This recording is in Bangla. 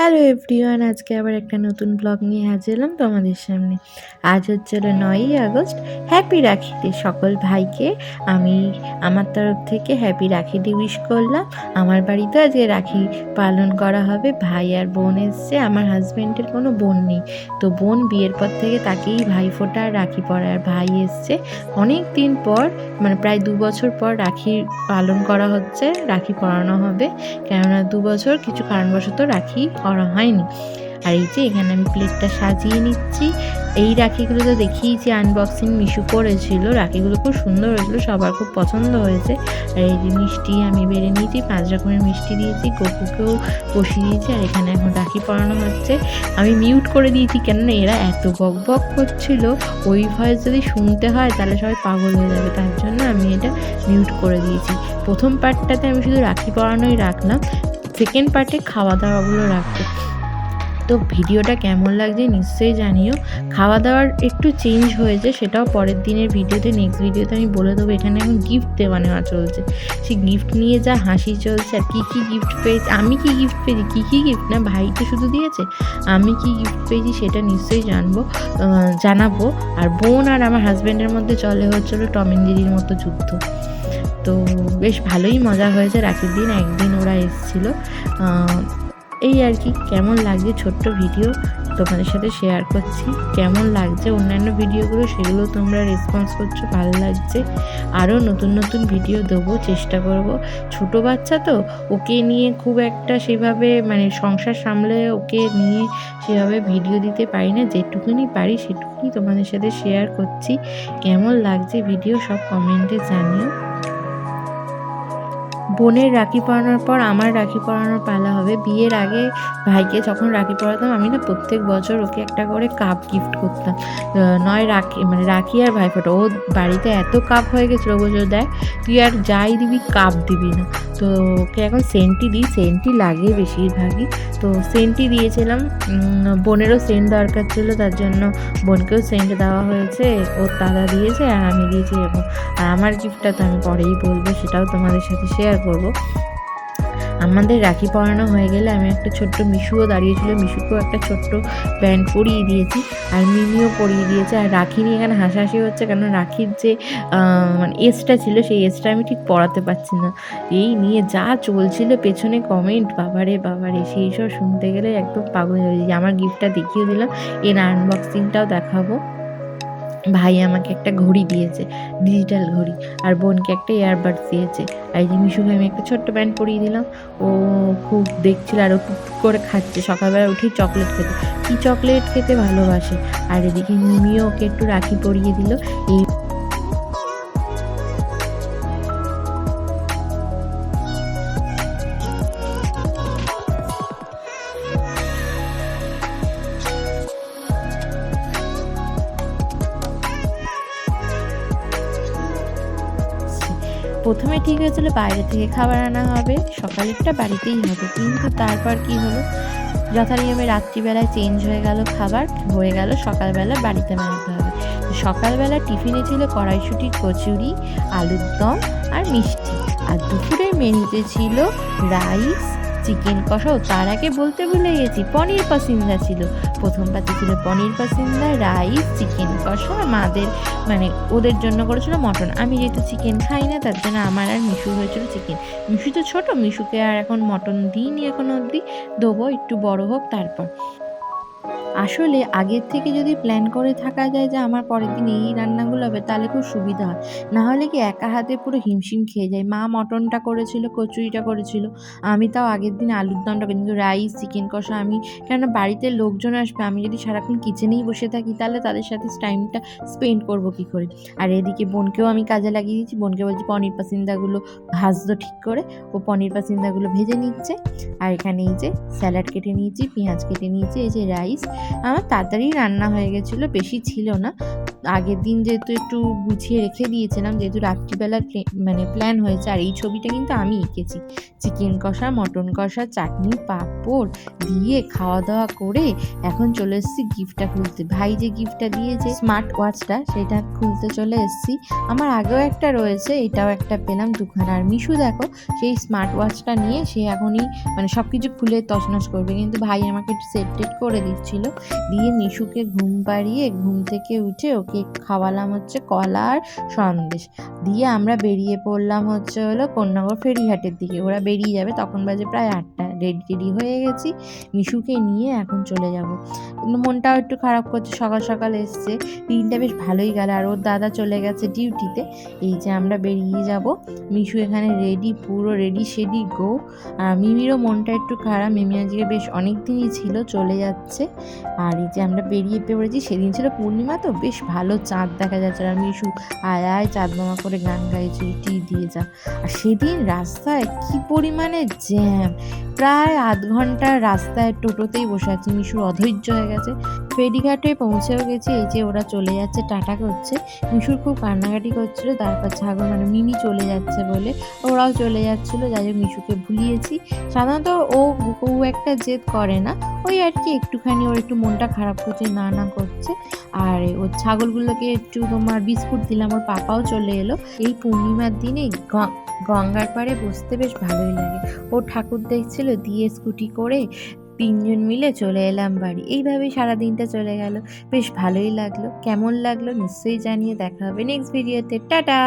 হ্যালো এভরিওয়ান, আজকে আবার একটা নতুন ব্লগ নিয়ে হাজির এলাম তোমাদের সামনে। আজ হচ্ছে হলো নয়ই আগস্ট হ্যাপি রাখিতে সকল ভাইকে। আমি আমার তরফ থেকে হ্যাপি রাখি ডে উইশ করলাম। আমার বাড়িতে আজকে রাখি পালন করা হবে। ভাই আর বোন এসছে, আমার হাজব্যান্ডের কোনো বোন নেই। তো বোন বিয়ের পর থেকে তাকেই ভাই ফোটা আর রাখি পরার ভাই এসছে, অনেক দিন পর মানে প্রায় দু বছর পর রাখি পালন করা হচ্ছে, রাখি পরানো হবে। কেননা দু বছর কিছু কারণবশত রাখি করা হয়নি। আর এই যে এখানে আমি প্লেটটা সাজিয়ে নিচ্ছি। এই রাখিগুলো তো দেখিয়েছি আনবক্সিং মিশু করেছিল। রাখিগুলো খুব সুন্দর হয়েছিল, সবার খুব পছন্দ হয়েছে। আর এই যে মিষ্টি আমি বেড়ে নিয়েছি, পাঁচ রকমের মিষ্টি দিয়েছি, গপুকেও বসিয়ে দিয়েছি, আর এখানে এখন রাখি পরানো হচ্ছে। আমি মিউট করে দিয়েছি কেননা এরা এত বক বক করছিল। ওই ভয়েস যদি শুনতে হয়, তাহলে সবাই পাগল হয়ে যাবে। তার জন্য আমি এটা মিউট করে দিয়েছি। প্রথম পার্টটাতে আমি শুধু রাখি পরানোই রাখলাম। সেকেন্ড পার্টে খাওয়া দাওয়াগুলো রাখব। তো ভিডিওটা কেমন লাগছে নিশ্চয়ই জানিও। খাওয়া দাওয়ার একটু চেঞ্জ হয়েছে, সেটাও পরের দিনের ভিডিওতে নেক্সট ভিডিওতে আমি বলে দেবো, এখানে এখন গিফট দেওয়া নেওয়া চলছে। সেই গিফট নিয়ে যা হাসি চলছে, আর কী কী গিফট পেয়েছি, আমি কি গিফট পেয়েছি, কী কী গিফট না, ভাই তো শুধু দিয়েছে, আমি কি গিফট পেয়েছি সেটা নিশ্চয়ই জানব জানাব। আর বোন আর আমার হাজব্যান্ডের মধ্যে চলে হচ্ছিল টমেন দিদির মতো যুদ্ধ। তো বেশ ভালোই মজা হয়েছে। রাখির দিন একদিন ওরা এসেছিল। এই আর কি, কেমন লাগছে ছোট্ট ভিডিও তোমাদের সাথে শেয়ার করছি। কেমন লাগছে অন্যান্য ভিডিওগুলো সেগুলো তোমরা রেসপন্স করছ, ভালো লাগছে। আরও নতুন নতুন ভিডিও দেবো, চেষ্টা করব। ছোট বাচ্চা তো, ওকে নিয়ে খুব একটা সেভাবে মানে সংসার সামলে ওকে নিয়ে সেভাবে ভিডিও দিতে পারি না। যেটুকুনি পারি সেটুকুনি তোমাদের সাথে শেয়ার করছি। কেমন লাগছে ভিডিও সব কমেন্টে জানিও। বোনের রাখি পরানোর পর আমার রাখি পরানোর পালা হবে। বিয়ের আগে ভাইকে যখন রাখি পরাতাম, আমি না প্রত্যেক বছর ওকে একটা করে কাপ গিফট করতাম। নয় রাখি মানে রাখি আর ভাই ভাইফোঁটা। ও বাড়িতে এত কাপ হয়ে গেছিল বছর দেয় তুই আর যাই দিবি কাপ দিবি না। তো ওকে এখন সেন্টই দিই সেন্টই লাগে বেশিরভাগই। তো সেন্টই দিয়েছিলাম। বোনেরও সেন্ট দরকার ছিল, তার জন্য বোনকেও সেন্ট দেওয়া হয়েছে। ওর দাদা দিয়েছে, আর আমি দিয়েছি এরকম। আর আমার গিফটটা তো আমি পরেই বলব, সেটাও তোমাদের সাথে শেয়ার করব আমাদের রাখি পরানো হয়ে গেলে আমি একটা ছোট্ট মিশুও দাঁড়িয়েছিল মিশুকেও একটা ছোট্ট প্যান্ট পরিয়ে দিয়েছি আর মিমিও পরিয়ে দিয়েছে। আর রাখি নিয়ে এখানে হাসাহাসি হচ্ছে কারণ রাখির যে মানে এজটা ছিল সেই এজটা আমি ঠিক পড়াতে পারছি না। এই নিয়ে যা চলছিল, পেছনে কমেন্ট বাবারে বাবারে, সেই সব শুনতে গেলে একদম পাগল হয়ে যাই আমার গিফটটা দেখিয়ে দিলাম, এর আনবক্সিংটাও দেখাবো। ভাই আমাকে একটা ঘড়ি দিয়েছে ডিজিটাল ঘড়ি, আর বোনকে একটা ইয়ারবাডস দিয়েছে। আর এই যে মিশুকে আমি একটা ছোট্ট প্যান্ট পরিয়ে দিলাম, ও খুব দেখছিল আর ও টুক করে খাচ্ছে। সকালবেলা উঠেই চকলেট খেতে, কি চকলেট খেতে ভালোবাসে। আর এদিকে মিমিও ওকে একটু রাখি পরিয়ে দিল, এই প্রথমে ঠিক হয়েছিল? বাইরে থেকে খাবার আনা হবে, সকালেরটা বাড়িতেই হবে। কিন্তু তারপর কি হলো? যথানিয়মে রাত্রিবেলায় চেঞ্জ হয়ে গেল খাবার, হয়ে গেল সকালবেলা বাড়িতে বানাতে হবে। সকালবেলা টিফিনে ছিল কড়াইশুটি, কচুরি, আলুর দম আর মিষ্টি। আর দুপুরের মেনুতে ছিল রাইস চিকেন কষাও তার আগে বলতে ভুলে গেছি, পনির পাসিন্দা ছিল। প্রথম পাতে ছিল পনির পাসিন্দা, রাইস, চিকেন কষা, মাদের মানে ওদের জন্য করেছিল মটন। আমি যেহেতু চিকেন খাই না, তার জন্য আমার আর মিশু হয়েছিল চিকেন। মিশু তো ছোটো, মিশুকে আর এখন মটন দিইনি এখন অবধি। দেবো, একটু বড় হোক তারপর। আসলে আগের থেকে যদি প্ল্যান করে থাকা যায় যে আমার পরের দিন এই রান্নাগুলো হবে, তাহলে খুব সুবিধা হয়। নাহলে কি একা হাতে পুরো হিমশিম খেয়ে যায়। মা মটনটা করেছিল, কচুরিটা করেছিল। আমি তাও আগের দিন আলুর দমটা কিন্তু রাইস চিকেন কষা আমি, কেননা বাড়িতে লোকজন আসবে, আমি যদি সারাক্ষণ কিচেনেই বসে থাকি, তাহলে তাদের সাথে টাইমটা স্পেন্ড করব কি করে? আর এদিকে বোনকেও আমি কাজে লাগিয়ে দিয়েছি। বোনকে বলছি, পনির পাসিন্দাগুলো ভাজতো ঠিক করে। ও পনির পাসিন্দাগুলো ভেজে নিচ্ছে। আর এখানে এই যে স্যালাড কেটে নিয়েছি, পেঁয়াজ কেটে নিয়েছি, এই যে রাইস আমার তাড়াতাড়ি রান্না হয়ে গেছিল, বেশি ছিল না। আগের দিন যেহেতু একটু গুছিয়ে রেখে দিয়েছিলাম, যেহেতু রাত্রিবেলা মানে প্ল্যান হয়েছে, আর এই ছবিটা কিন্তু আমি এঁকেছি। চিকেন কষা, মটন কষা, চাটনি, পাঁপড় দিয়ে খাওয়া দাওয়া করে এখন চলে এসেছি গিফটটা খুলতে। ভাই যে গিফটটা দিয়েছে স্মার্ট ওয়াচটা সেটা খুলতে চলে এসেছি। আমার আগেও একটা রয়েছে, এটাও একটা পেলাম দুখানা। আর মিশু দেখো, সেই স্মার্ট ওয়াচটা নিয়ে সে এখনই মানে সব কিছু খুলে তছনছ করবে। কিন্তু ভাই আমাকে একটু সেট টেট করে দিচ্ছিল। দিয়ে নিশুকে ঘুম পাড়িয়ে ঘুম থেকে উঠে ওকে খাওয়ালাম হচ্ছে কলা আর সন্দেশ। দিয়ে আমরা বেরিয়ে পড়লাম হচ্ছে হলো কন্যাগর ফেরিঘাটের দিকে। ওরা বেরিয়ে যাবে, তখন বাজে প্রায় আটটা। রেডি রেডি হয়ে গেছি। মিশুকে নিয়ে এখন চলে যাব। মনটাও একটু খারাপ করছে, সকাল সকাল এসছে। দিনটা বেশ ভালোই গেল। আর ওর দাদা চলে গেছে ডিউটিতে। এই যে আমরা বেরিয়ে যাব। মিশু এখানে রেডি পুরো রেডি সেডি গো আর মিমিরও মনটা একটু খারাপ। মিমি আজকে বেশ অনেক দিনই ছিল, চলে যাচ্ছে। আর এই যে আমরা বেরিয়ে পড়েছি, সেদিন ছিল পূর্ণিমা তো, বেশ ভালো চাঁদ দেখা যাচ্ছে। আর মিশু আয় আয়, চাঁদ মামা করে গান গাইছে টি দিয়ে যা। আর সেদিন রাস্তায় কি পরিমাণে জ্যাম প্রায় আধ ঘণ্টার রাস্তায় টোটোতেই বসে আছি। মিশুর অধৈর্য হয়ে গেছে। ফেরিঘাটে পৌঁছেও গেছে, এই যে ওরা চলে যাচ্ছে টাটা করছে মিশুর খুব কান্নাকাটি করছিল, তারপর ছাগল মানে মিমি চলে যাচ্ছে বলে, ওরাও চলে যাচ্ছিল, যাই হোক মিশুকে ভুলিয়েছি। সাধারণত ও ও একটা জেদ করে না, ওই আর কি, একটুখানি ওর একটু মনটা খারাপ করছে, না না করছে। আর ওর ছাগলগুলোকে একটু তোমার বিস্কুট দিলাম, ওর পাপাও চলে এলো। এই পূর্ণিমার দিনে গঙ্গার পাড়ে বসতে বেশ ভালোই লাগে। ও ঠাকুর দেখছিল, দিয়ে স্কুটি করে তিনজন মিলে চলে এলাম বাড়ি। এইভাবেই সারা দিনটা চলে গেল। বেশ ভালোই লাগল। কেমন লাগল নিশ্চয়ই জানিয়ে দেখা হবে নেক্সট ভিডিওতে টাটা!